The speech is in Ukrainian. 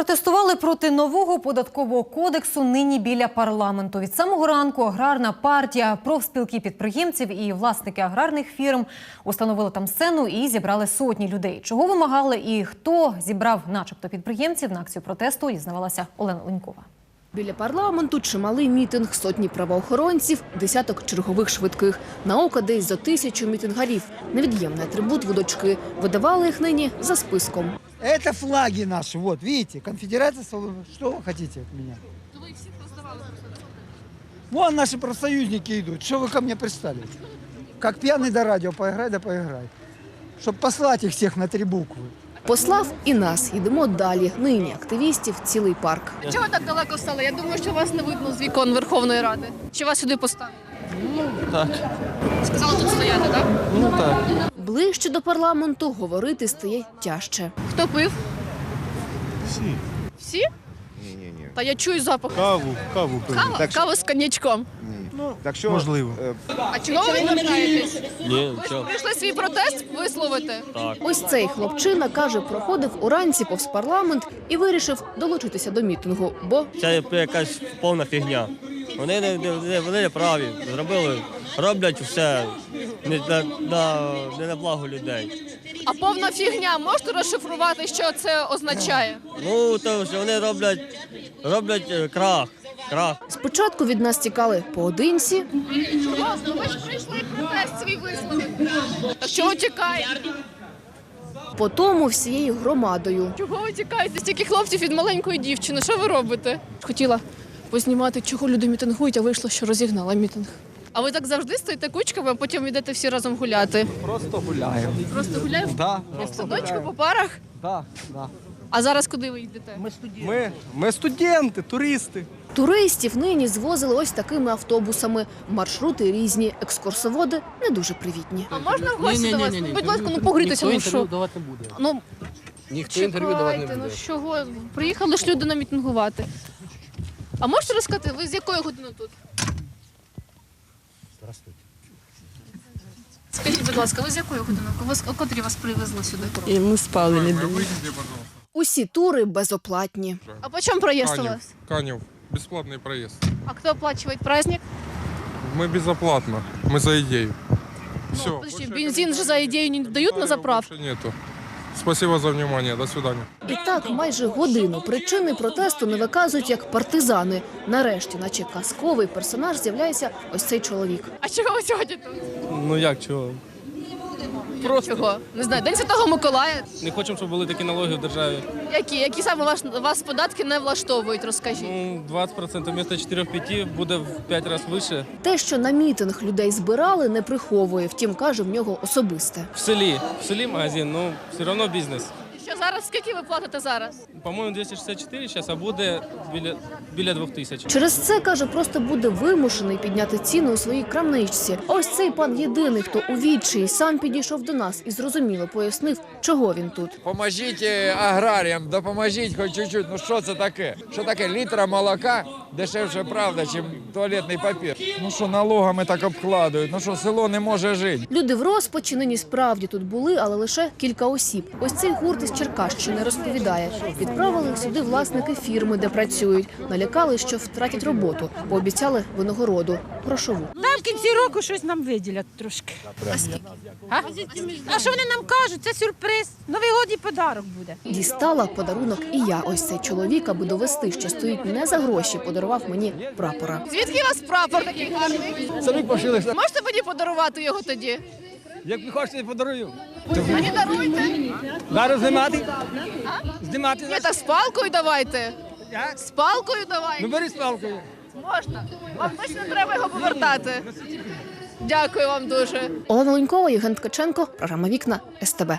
Протестували проти нового податкового кодексу нині біля парламенту. Від самого ранку аграрна партія, профспілки підприємців і власники аграрних фірм установили там сцену і зібрали сотні людей. Чого вимагали і хто зібрав, начебто, підприємців на акцію протесту, дізнавалася Олена Ленькова. Біля парламенту чималий мітинг, сотні правоохоронців, десяток чергових швидких. На око десь за тисячу мітингарів. Невід'ємний атрибут водочки. Видавали їх нині за списком. Это флаги наши, вот, видите, конфедерация, Свободы. что вы хотите от меня? Вон наши профсоюзники идут, что вы ко мне пристали? Как пьяный до радио, поиграй да поиграй. Чтобы послать их всех на три буквы. Послав і нас. Йдемо далі. Нині активістів цілий парк. Чого ви так далеко стали? Я думаю, що вас не видно з вікон Верховної Ради. Чи вас сюди поставили? Так, Сказали тут стояти, так? ну так. Ближче до парламенту говорити стає тяжче. Хто пив? Всі. Всі? Ні, ні, ні. Та я чую запах. Каву, каву пили. Кава? Так що- Кава з коньячком. ні. так що, можливо. е, А чого ви відмовляєтесь? Ні, Ви прийшли свій протест висловити? Ось цей хлопчина каже, проходив уранці повз парламент і вирішив долучитися до мітингу, бо Це якась повна фігня. Вони не, не, не, вони не праві. Зробили, роблять все не на, на, не на благо людей. А повна фігня, можете розшифрувати, що це означає? Ну, то що вони роблять, роблять е, крах. Крах. спочатку від нас тікали поодинці, Чого? Ви ж прийшли протест свій висловити. Чого тікаєте? потім всією громадою. Чого ви тікаєте? Стільки хлопців від маленької дівчини. Що ви робите? Хотіла познімати, чого люди мітингують, а вийшло, що розігнала мітинг. А ви так завжди стоїте кучками, а потім йдете всі разом гуляти. Просто гуляем. Просто гуляємо Да, в садочку по парах. да, да. А зараз куди ви йдете? Ми, ми студенти, туристи. Туристів нині звозили ось такими автобусами. Маршрути різні, екскурсоводи не дуже привітні. А можна в гості до вас? Ну, Будь ласка, ну погрітися, ну що? давати не буде. Ну, Ніхто інтерв'ю давати не чекайте, буде. ну чого? Приїхали ж люди намітингувати. А можете розказати, ви з якої години тут? Скажіть, будь ласка, ви з якої години? Вас, о котрій вас привезли сюди? І ми спали не дали. Усі тури безоплатні. А по чому проїзд у Канев, вас? Канев. Бесплатный проезд. А хто оплачує праздник? Мы безоплатно. Мы за идею. Все. Ну, подожди, бензин же за ідею не дають на заправку. нету. Спасибо за внимание. До свидания. І так майже годину причини протесту не виказують як партизани. Нарешті, наче казковий персонаж, з'являється ось цей чоловік. А чого ви сьогодні тут? Ну як чого? Чого? Не знаю, День Святого Миколая. Не хочемо, щоб були такі налоги в державі. Які? Які саме вас, вас податки не влаштовують, розкажіть. Ну, 20% вместо 4-5 буде в 5 разів вище. Те, що на мітинг людей збирали, не приховує. Втім, каже в нього особисте. В селі. В селі магазин, ну все одно бізнес. Зараз, скільки ви платите зараз? По-моєму, 264 зараз, а буде біля, біля 2000. Через це каже, просто буде вимушений підняти ціну у своїй крамничці. Ось цей пан єдиний, хто у відчаї сам підійшов до нас і зрозуміло пояснив, чого він тут. Поможіть е, аграріям, допоможіть хоч чуть-чуть. Ну що це таке? Що таке? Літра молока дешевше, правда, ніж туалетний папір. Ну що налогами так обкладають? Ну що село не може жити? Люди в розпачі нині справді тут були, але лише кілька осіб. Ось цей гурт із Черкащини розповідає. Відправили їх сюди власники фірми, де працюють. Налякали, що втратять роботу. Пообіцяли винагороду грошову. Там в кінці року щось нам виділять трошки. А, а що вони нам кажуть? Це сюрприз. Новий год і подарок буде. Дістала подарунок і я. Ось цей чоловік, аби довести, що стоїть не за гроші, подарував мені прапора. Звідки у вас прапор такий гарний? Самі пошили. Можете мені подарувати його тоді? Як ви хочете, я подарую. А не даруйте. Зараз знімати? Знімати? Ні, так з палкою давайте. З палкою давайте. бери з палкою. Можна. Вам точно треба його повертати. Дякую вам дуже. Олена Лунькова, Євген Ткаченко, програма Вікна СТБ.